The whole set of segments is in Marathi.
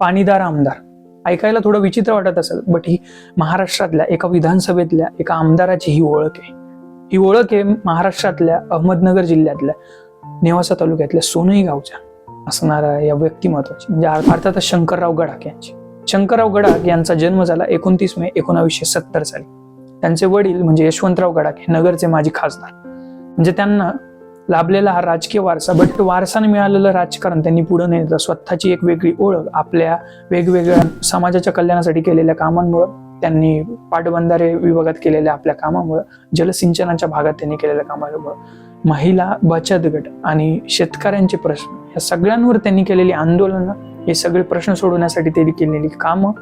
पाणीदार आमदार. ऐकायला थोडं विचित्र वाटत असेल बट ही महाराष्ट्रातल्या एका विधानसभेतल्या एका आमदाराची ही ओळख आहे. ही ओळख आहे महाराष्ट्रातल्या अहमदनगर जिल्ह्यातल्या नेवासा तालुक्यातल्या सोनई गावच्या असणाऱ्या या व्यक्तिमत्वाची म्हणजे अर्थातच शंकरराव गडाख यांची. शंकरराव गडाख यांचा जन्म झाला एकोणतीस मे एकोणावीसशे सत्तर साली. त्यांचे वडील म्हणजे यशवंतराव गडाख हे नगरचे माजी खासदार. म्हणजे त्यांना लाभलेला हा राजकीय वारसा बट वारसाने मिळालेलं राजकारण त्यांनी पुढे नेलं स्वतःची एक वेगळी ओळख आपल्या वेगवेगळ्या समाजाच्या कल्याणासाठी केलेल्या कामांमुळं त्यांनी पाटबंधारे विभागात केलेल्या आपल्या कामामुळं जलसिंचनाच्या भागात त्यांनी केलेल्या कामामुळं महिला बचत गट आणि शेतकऱ्यांचे प्रश्न या सगळ्यांवर त्यांनी केलेली आंदोलनं हे सगळे प्रश्न सोडवण्यासाठी त्यांनी केलेली कामं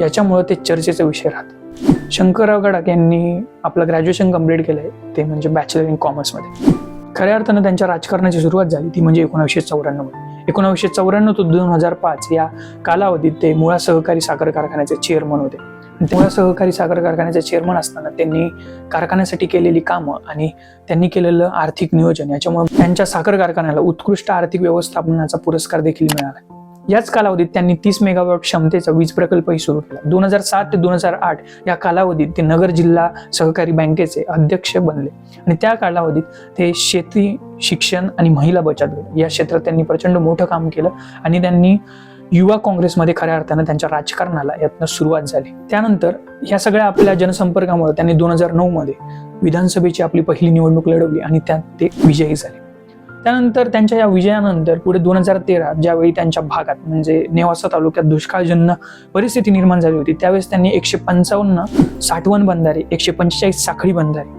याच्यामुळं ते चर्चेचा विषय राहतात शंकरराव गडाख यांनी आपलं ग्रॅज्युएशन कंप्लीट केलंय ते म्हणजे बॅचलर इन कॉमर्समध्ये खऱ्या अर्थानं त्यांच्या राजकारणाची सुरुवात झाली ती म्हणजे एकोणावीसशे चौऱ्याण्णव एकोणावीसशे चौऱ्याण्णव ते दोन हजार पाच या कालावधीत ते मुळा सहकारी साखर कारखान्याचे चेअरमन होते. मुळा सहकारी साखर कारखान्याचे चेअरमन असताना त्यांनी कारखान्यासाठी केलेली कामं आणि त्यांनी केलेलं आर्थिक नियोजन याच्यामुळे त्यांच्या साखर कारखान्याला उत्कृष्ट आर्थिक व्यवस्थापनाचा पुरस्कार देखील मिळाला. याच कालावधीत त्यांनी तीस मेगावॉट क्षमतेचा वीज प्रकल्पही सुरू केला. दोन हजार सात ते दोन हजार आठ या कालावधीत ते नगर जिल्हा सहकारी बँकेचे अध्यक्ष बनले. आणि त्या कालावधीत ते शेती शिक्षण आणि महिला बचत गट या क्षेत्रात त्यांनी प्रचंड मोठं काम केलं आणि त्यांनी युवा काँग्रेसमध्ये खऱ्या अर्थानं त्यांच्या राजकारणाला यातनं सुरुवात झाली. त्यानंतर ह्या सगळ्या आपल्या जनसंपर्कामुळे त्यांनी दोन हजार नऊमध्ये विधानसभेची आपली पहिली निवडणूक लढवली आणि त्यात ते विजयी झाले. त्यानंतर त्यांच्या या विजयानंतर पुढे दोन हजार तेरा ज्यावेळी त्यांच्या भागात म्हणजे नेवासा तालुक्यात दुष्काळजन्य परिस्थिती निर्माण झाली होती त्यावेळेस त्यांनी एकशे पंचावन्न साठवण बंधारे एकशे पंचेचाळीस साखळी बंधारे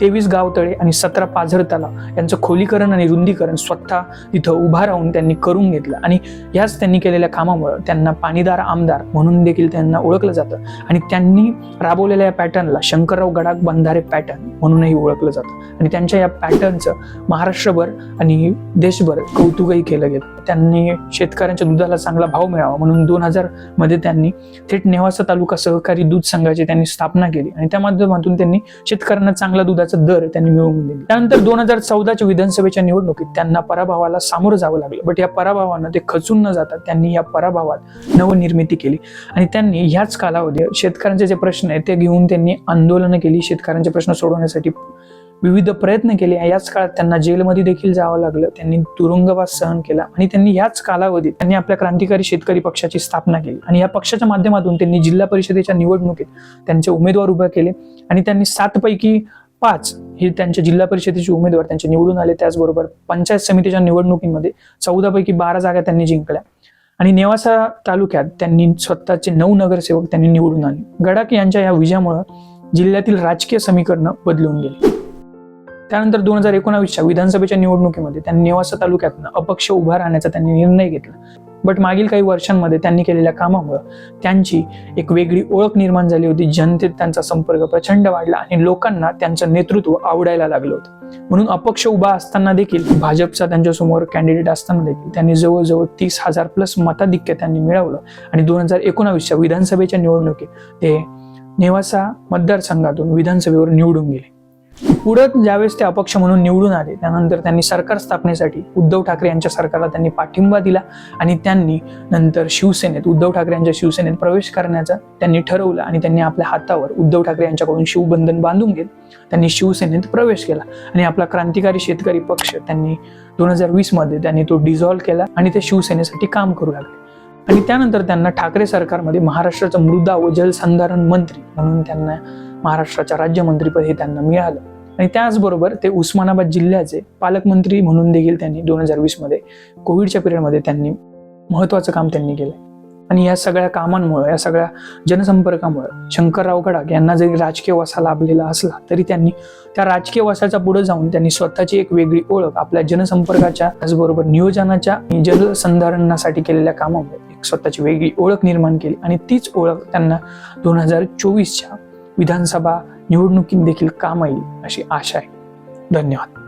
तेवीस गावतळे आणि सतरा पाझर तलाव यांचं खोलीकरण आणि रुंदीकरण स्वतः तिथं उभा राहून त्यांनी करून घेतलं. आणि याच त्यांनी केलेल्या कामामुळं त्यांना पाणीदार आमदार म्हणून देखील त्यांना ओळखलं जातं. आणि त्यांनी राबवलेल्या या पॅटर्नला शंकरराव गडाख बंधारे पॅटर्न म्हणूनही ओळखलं जातं. आणि त्यांच्या या पॅटर्नचं महाराष्ट्रभर आणि देशभर कौतुकही केलं गेलं. त्यांनी शेतकऱ्यांच्या दुधाला चांगला भाव मिळावा म्हणून दोन हजारमध्ये त्यांनी थेट नेवासा तालुका सहकारी दूध संघाची त्यांनी स्थापना केली. आणि त्या माध्यमातून त्यांनी शेतकऱ्यांना चांगला दुधाचा दर त्यांनी मिळवून दिली. त्यानंतर दोन हजार चौदाच्या विधानसभेच्या निवडणुकीत त्यांना पराभवाला सामोरं जावं लागलं. बट या पराभवानं ते खचून न जाता त्यांनी या पराभवात नवनिर्मिती केली. आणि त्यांनी ह्याच कालावधीत शेतकऱ्यांचे जे प्रश्न आहेत ते घेऊन त्यांनी आंदोलनं केली शेतकऱ्यांचे प्रश्न सोडवण्यासाठी विविध प्रयत्न केले. याच काळात त्यांना जेलमध्ये देखील जावं लागलं. त्यांनी तुरुंगवास सहन केला. आणि त्यांनी याच कालावधीत त्यांनी आपल्या क्रांतिकारी शेतकरी पक्षाची स्थापना केली. आणि या पक्षाच्या माध्यमातून त्यांनी जिल्हा परिषदेच्या निवडणुकीत त्यांचे उमेदवार उभे केले. आणि त्यांनी सातपैकी पाच हे त्यांच्या जिल्हा परिषदेचे उमेदवार त्यांचे निवडून आले. त्याचबरोबर पंचायत समितीच्या निवडणुकीमध्ये चौदा पैकी बारा जागा त्यांनी जिंकल्या. आणि नेवासा तालुक्यात त्यांनी स्वतःचे नऊ नगरसेवक त्यांनी निवडून आले गडाख यांच्या या विजयामुळे जिल्ह्यातील राजकीय समीकरणं बदलून गेली. त्यानंतर दोन हजार एकोणावीसच्या विधानसभेच्या निवडणुकीमध्ये त्यांनी नेवासा तालुक्यातनं अपक्ष उभा राहण्याचा त्यांनी निर्णय घेतला. बट मागील काही वर्षांमध्ये त्यांनी केलेल्या कामामुळं त्यांची एक वेगळी ओळख निर्माण झाली होती. जनतेत त्यांचा संपर्क प्रचंड वाढला आणि लोकांना त्यांचं नेतृत्व आवडायला लागलं होतं. म्हणून अपक्ष उभा असताना देखील भाजपचा त्यांच्यासमोर कॅन्डिडेट असताना देखील त्यांनी जवळजवळ तीस हजार प्लस मताधिक्य त्यांनी मिळवलं. आणि दोन हजार एकोणावीसच्या विधानसभेच्या निवडणुकीत ते नेवासा मतदारसंघातून विधानसभेवर निवडून गेले. पुढं ज्यावेळेस ते अपक्ष म्हणून निवडून आले त्यानंतर त्यांनी सरकार स्थापनेसाठी उद्धव ठाकरे यांच्या सरकारला त्यांनी पाठिंबा दिला आणि त्यांनी नंतर शिवसेनेत उद्धव ठाकरे यांच्या शिवसेनेत प्रवेश करण्याचा त्यांनी ठरवलं आणि त्यांनी आपल्या हातावर उद्धव ठाकरे यांच्याकडून शिवबंधन बांधून घेत त्यांनी शिवसेनेत प्रवेश केला. आणि आपला क्रांतिकारी शेतकरी पक्ष त्यांनी दोन हजार वीसमध्ये त्यांनी तो डिझॉल्व्ह केला आणि ते शिवसेनेसाठी काम करू लागले. आणि त्यानंतर त्यांना ठाकरे सरकारमध्ये महाराष्ट्राचा मृदा व जलसंधारण मंत्री म्हणून त्यांना महाराष्ट्राच्या राज्यमंत्रीपद हे त्यांना मिळालं. आणि त्याचबरोबर ते उस्मानाबाद जिल्ह्याचे पालकमंत्री म्हणून देखील त्यांनी दोन हजार वीसमध्ये कोविडच्या पिरियडमध्ये त्यांनी महत्त्वाचं काम त्यांनी केलं आणि या सगळ्या कामांमुळे या सगळ्या जनसंपर्कामुळे शंकरराव गडाख यांना जरी राजकीय वासा लाभलेला असला तरी त्यांनी त्या राजकीय वासाच्या पुढे जाऊन त्यांनी स्वतःची एक वेगळी ओळख आपल्या जनसंपर्काच्या त्याचबरोबर नियोजनाच्या आणि जलसंधारणासाठी केलेल्या कामामुळे एक स्वतःची वेगळी ओळख निर्माण केली. आणि तीच ओळख त्यांना दोन हजार चोवीसच्या विधानसभा निवडणुकीत देखील काम येईल अशी आशा आहे. धन्यवाद.